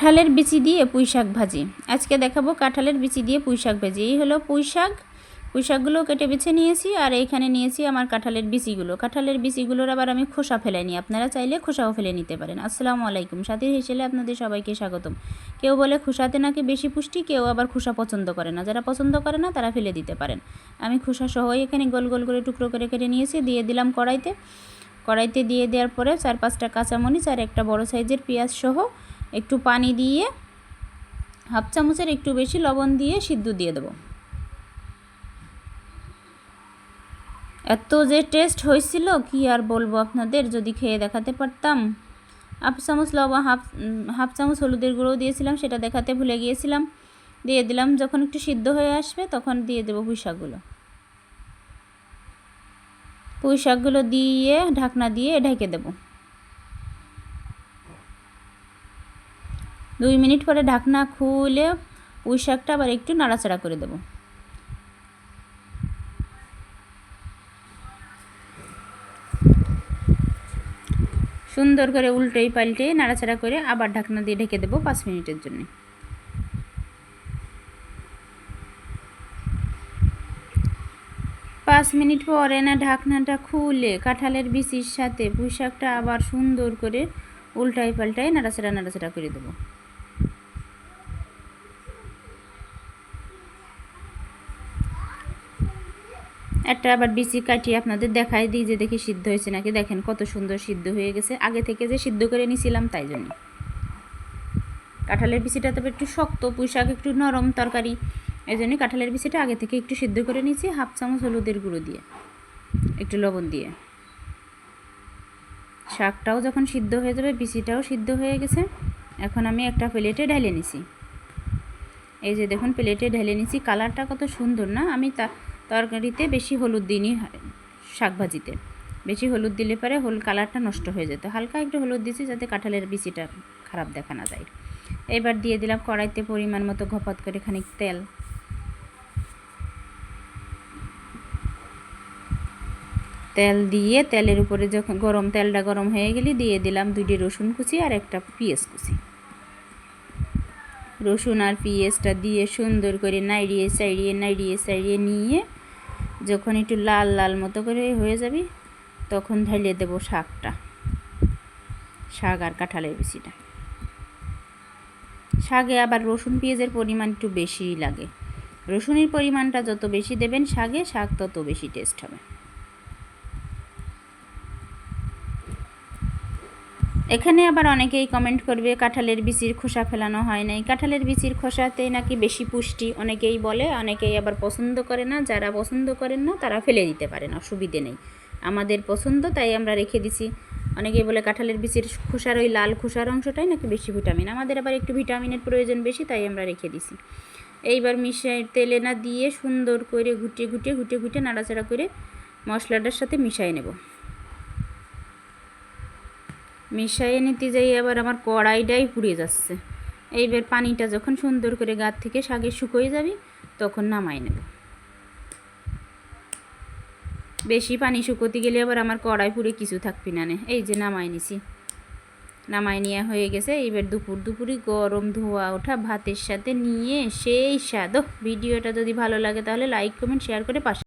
কাঁঠালের বিচি দিয়ে পুঁই শাক ভাজি। আজকে দেখাবো কাঁঠালের বিচি দিয়ে পুঁই শাক ভাজি। এই হলো পুঁই শাক পুঁই শাকগুলো কেটে বেছে নিয়েছি আর এইখানে নিয়েছি আমার কাঁঠালের বিচিগুলো। কাঁঠালের বিচিগুলোর আবার আমি খোসা ফেলে নিই আপনারা চাইলে খোসাও ফেলে নিতে পারেন। আসসালামু আলাইকুম। সাথীর হিসেবে আপনাদের সবাইকে স্বাগতম। কেউ বলে খোসাতে নাকি বেশি পুষ্টি, কেউ আবার খোসা পছন্দ করে না। যারা পছন্দ করে না, তারা ফেলে দিতে পারেন। আমি খোসা সহই এখানে গোল গোল করে টুকরো করে কেটে নিয়েছি, দিয়ে দিলাম কড়াইতে। কড়াইতে দিয়ে দেওয়ার পরে চার পাঁচটা কাঁচামরিচ আর একটা বড় সাইজের পেঁয়াজ সহ একটু পানি দিয়ে হাফ চামচের একটু বেশি লবণ দিয়ে সিদ্ধ দিয়ে দেবো। এত যে টেস্ট হয়েছিল, কি আর বলব আপনাদের? যদি খেয়ে দেখাতে পারতাম, হাফ চামচ লবণ হাফ হাফ চামচ হলুদের গুঁড়ো দিয়েছিলাম, সেটা দেখাতে ভুলে গিয়েছিলাম। দিয়ে দিলাম, যখন একটু সিদ্ধ হয়ে আসবে, তখন দিয়ে দেবো পুঁই শাকগুলো। পুঁই শাকগুলো দিয়ে ঢাকনা দিয়ে ঢেকে দেবো। দুই মিনিট পরে ঢাকনা খুলে পুঁই শাকটা আবার একটু নাড়াচাড়া করে দেবো। সুন্দর করে উল্টোই পাল্টে নাড়াচাড়া করে আবার ঢাকনা দিয়ে ঢেকে দেবো পাঁচ মিনিটের জন্য। পাঁচ মিনিট পরে না ঢাকনাটা খুলে কাঁঠালের বিচির সাথে পুঁই শাকটা আবার সুন্দর করে উল্টাই পাল্টাই নাড়াচাড়া নাড়াচাড়া করে দেবো। একটা আবার বিচি কাটিয়ে আপনাদের দেখাই দিই যে দেখি সিদ্ধ হয়েছে নাকি। দেখেন কত সুন্দর সিদ্ধ হয়ে গেছে। আগে থেকে যে সিদ্ধ করে নিয়েছিলাম তাই জন্য। কাঁঠালের বিচিটা তবে একটু শক্ত, পুঁইশাক একটু নরম তরকারি। এই জন্যই কাঁঠালের বিচিটা আগে থেকে একটু সিদ্ধ করে নিয়েছি, হাফ চামচ হলুদের গুঁড়ো দিয়ে, একটু লবণ দিয়ে। শাকটাও যখন সিদ্ধ হয়ে যাবে, বিচিটাও সিদ্ধ হয়ে গেছে। এখন আমি একটা প্লেটে ঢেলে নিছি। এই যে দেখুন, প্লেটে ঢেলে নিছি। কালারটা কত সুন্দর না? আমি তা তরকারিতে বেশি হলুদ দিইনি শাক ভাজিতে। বেশি হলুদ দিলে পরে হল কালারটা নষ্ট হয়ে যেত। হালকা একটু হলুদ দিয়েছি যাতে কাঁঠালের বিচিটা খারাপ দেখা না যায়। এবার দিয়ে দিলাম কড়াইতে পরিমাণ মতো ঘপাত করে খানিক তেল। তেল দিয়ে তেলের উপরে যখন গরম তেলটা গরম হয়ে গেলে দিয়ে দিলাম দুইটি রসুন কুচি আর একটা পেঁয়াজ কুচি। রসুন আর পিঁয়াজটা দিয়ে সুন্দর করে নাইড়িয়ে চাইড়িয়ে নাইড়িয়ে চাইড়িয়ে নিয়ে যখন একটু লাল লাল মতো করে হয়ে যাবে, তখন ঢালিয়ে দেব শাকটা। শাক আর কাঁঠালের বেশিটা শাকে আবার রসুন পেঁয়াজের পরিমাণ একটু বেশিই লাগে। রসুনের পরিমাণটা যত বেশি দেবেন শাকে, শাক তত বেশি টেস্ট হবে। এখানে আবার অনেকেই কমেন্ট করবে, কাঁঠালের বিচির খোসা ফেলানো হয় নাই। কাঁঠালের বিচির খোসাতে নাকি বেশি পুষ্টি অনেকেই বলে, অনেকেই আবার পছন্দ করে না। যারা পছন্দ করেন না, তারা ফেলে দিতে পারেন, অসুবিধে নেই। আমাদের পছন্দ, তাই আমরা রেখে দিছি। অনেকেই বলে কাঁঠালের বিচির খোসার ওই লাল খোসার অংশটাই নাকি বেশি ভিটামিন আমাদের আবার একটু ভিটামিনের প্রয়োজন বেশি, তাই আমরা রেখে দিছি। এইবার মিশাই তেলে না দিয়ে সুন্দর করে ঘুটে ঘুটে ঘুটে ঘুটে নাড়াচাড়া করে মশলাটার সাথে মিশাই নেব। মিশাইয়ে নিতে যাই আবার আমার কড়াইটাই পুড়ে যাচ্ছে। এইবার পানিটা যখন সুন্দর করে গাছ থেকে শাকে শুকোয় যাবে, তখন নামাই নেব। বেশি পানি শুকোতে গেলে আবার আমার কড়াই পুড়ে কিছু থাকবি না এই যে নামাই নিছি। নামাই নেওয়া হয়ে গেছে। এইবার দুপুর দুপুরই গরম ধোয়া ওঠা ভাতের সাথে নিয়ে সেই স্বাদ। ভিডিওটা যদি ভালো লাগে তাহলে লাইক কমেন্ট শেয়ার করে পাশে